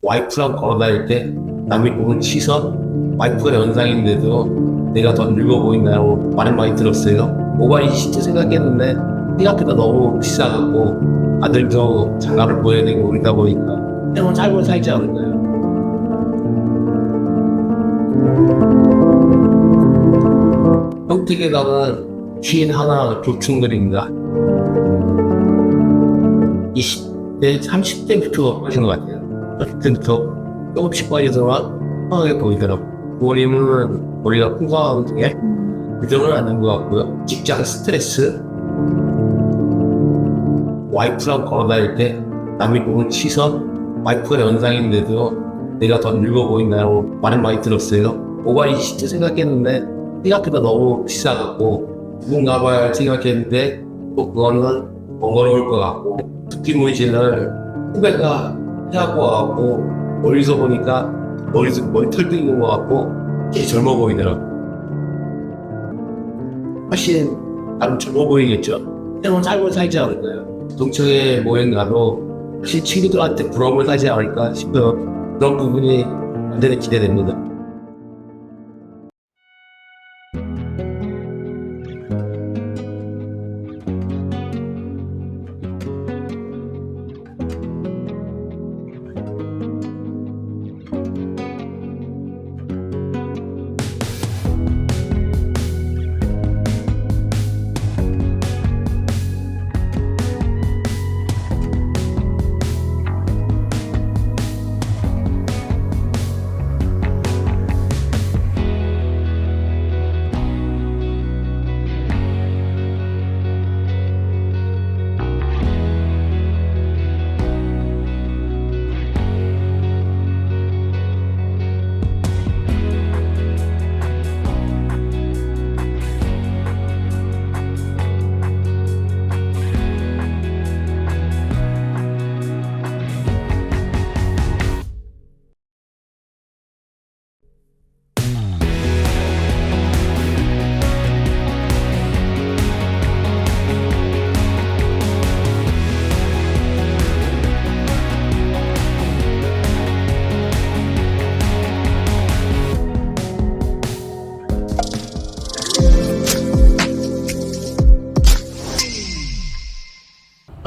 와이프랑 걸어다닐 때 남이 보는 시선, 와이프가 연상인데도 내가 더 늙어 보인다고 말을 많이 들었어요. 모발 20대 생각했는데 생각보다 너무 비싸갖고 아들도 장가를 보내야 되고 그러다 보니까 새로운 삶을 살지 않을까요? 평택에다가 쉰 하나 조충들입니다. 20대, 30대부터 하신 것 같아요. 30대부터 조금씩 빠지더만 편하게 보이더라고요. 부모님은 머리가 풍성한 게 그정은 않는 것 같고요. 직장 스트레스, 와이프랑 걸어다닐 때 남이 보는 시선, 와이프가 연상인데도 내가 더 늙어 보인다고 말을 많이 들었어요. 모발 20대 생각했는데 생각보다 너무 비싸갖고 누군가 봐야 생각했는데 또 그거는 번거로울 것 같고 두피 문신을 후배가 해갖고 와갖고 멀리서 보니까 머리, 머리털도 있는 것 같고 되게 젊어 보이더라고. 훨씬 나름 젊어 보이겠죠? 새로운 삶을 살지 않을까요. 동청의 모행 가도 혹시 친구들한테 부러움을 사지 않을까 싶어요. 그런 부분이 완전히 기대됩니다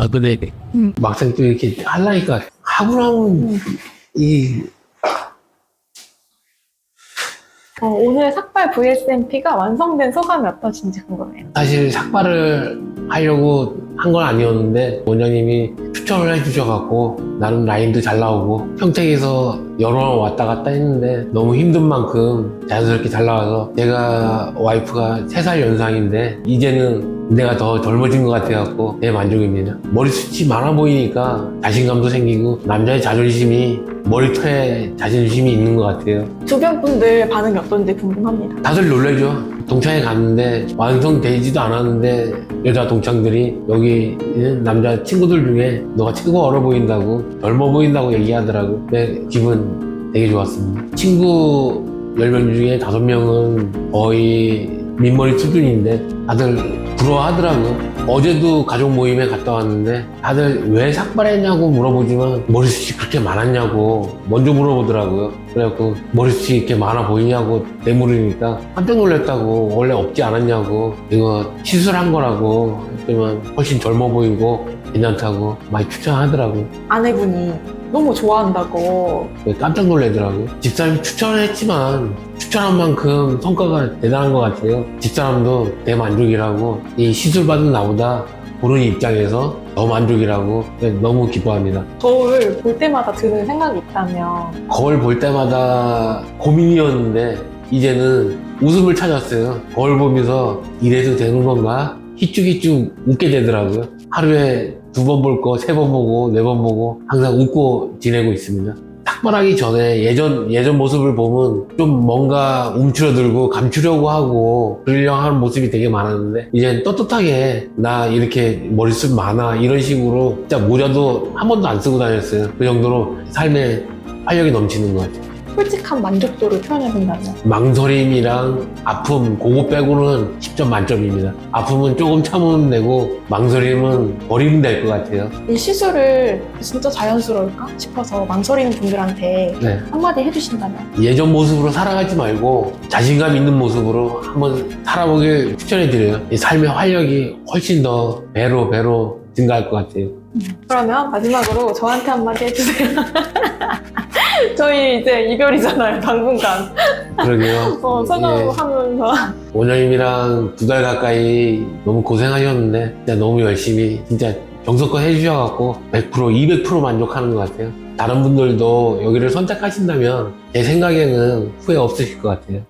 아 근데 막상 또 이렇게 하려니까 하고 나면 이 어, 오늘 삭발 VSMP가 완성된 소감이 어떠신지 궁금해요. 사실 삭발을 하려고 한 건 아니었는데 원장님이 추천을 해주셔갖고 나름 라인도 잘 나오고 평택에서 여러 번 왔다 갔다 했는데 너무 힘든 만큼 자연스럽게 잘 나와서 제가 와이프가 3살 연상인데 이제는 내가 더 젊어진 것 같아갖고 대만족입니다. 머리숱이 많아 보이니까 자신감도 생기고 남자의 자존심이 머리털에 자존심이 있는 것 같아요. 주변 분들 반응이 어떤지 궁금합니다. 다들 놀래죠. 동창회 갔는데 완성되지도 않았는데 여자 동창들이 여기 있는 남자 친구들 중에 너가 최고 어려 보인다고 젊어 보인다고 얘기하더라고. 내 기분 되게 좋았습니다. 친구 10명 중에 5명은 거의 민머리 수준인데 다들 부러워하더라고요. 어제도 가족 모임에 갔다 왔는데 다들 왜 삭발했냐고 물어보지만 머리숱이 그렇게 많았냐고 먼저 물어보더라고요. 그래갖고 머리숱이 이렇게 많아 보이냐고 내물으니까 깜짝 놀랐다고 원래 없지 않았냐고 이거 시술한 거라고 했지만 훨씬 젊어 보이고 괜찮다고 많이 추천하더라고요. 아내분이 너무 좋아한다고 깜짝 놀래더라고요. 집사람이 추천을 했지만 추천한 만큼 성과가 대단한 것 같아요. 집사람도 대만족이라고 이 시술 받은 나보다 보는 입장에서 더 만족이라고 너무 기뻐합니다. 저를 볼 때마다 드는 생각이 있다면 거울 볼 때마다 고민이었는데 이제는 웃음을 찾았어요. 거울 보면서 이래도 되는 건가? 희쭉희쭉 웃게 되더라고요. 하루에 두 번 볼 거, 세 번 보고, 네 번 보고 항상 웃고 지내고 있습니다. 삭발하기 전에 예전 예전 모습을 보면 좀 뭔가 움츠러들고 감추려고 하고 그러려고 하는 모습이 되게 많았는데 이젠 떳떳하게 나 이렇게 머리숱 많아 이런 식으로 진짜 모자도 한 번도 안 쓰고 다녔어요. 그 정도로 삶에 활력이 넘치는 것 같아요. 솔직한 만족도를 표현해본다면 망설임이랑 아픔 그거 빼고는 10점 만점입니다. 아픔은 조금 참으면 되고 망설임은 버리면 될 것 같아요. 이 시술을 진짜 자연스러울까 싶어서 망설이는 분들한테 네. 한마디 해주신다면 예전 모습으로 살아가지 말고 자신감 있는 모습으로 한번 살아보길 추천해드려요. 이 삶의 활력이 훨씬 더 배로 배로 증가할 것 같아요. 그러면 마지막으로 저한테 한마디 해주세요. 저희 이제 이별이잖아요, 당분간. 그러게요. 어, 예. 소감하면서. 원장님이랑 두 달 가까이 너무 고생하셨는데 진짜 너무 열심히 진짜 정성껏 해주셔갖고 100% 200% 만족하는 것 같아요. 다른 분들도 여기를 선택하신다면 제 생각에는 후회 없으실 것 같아요.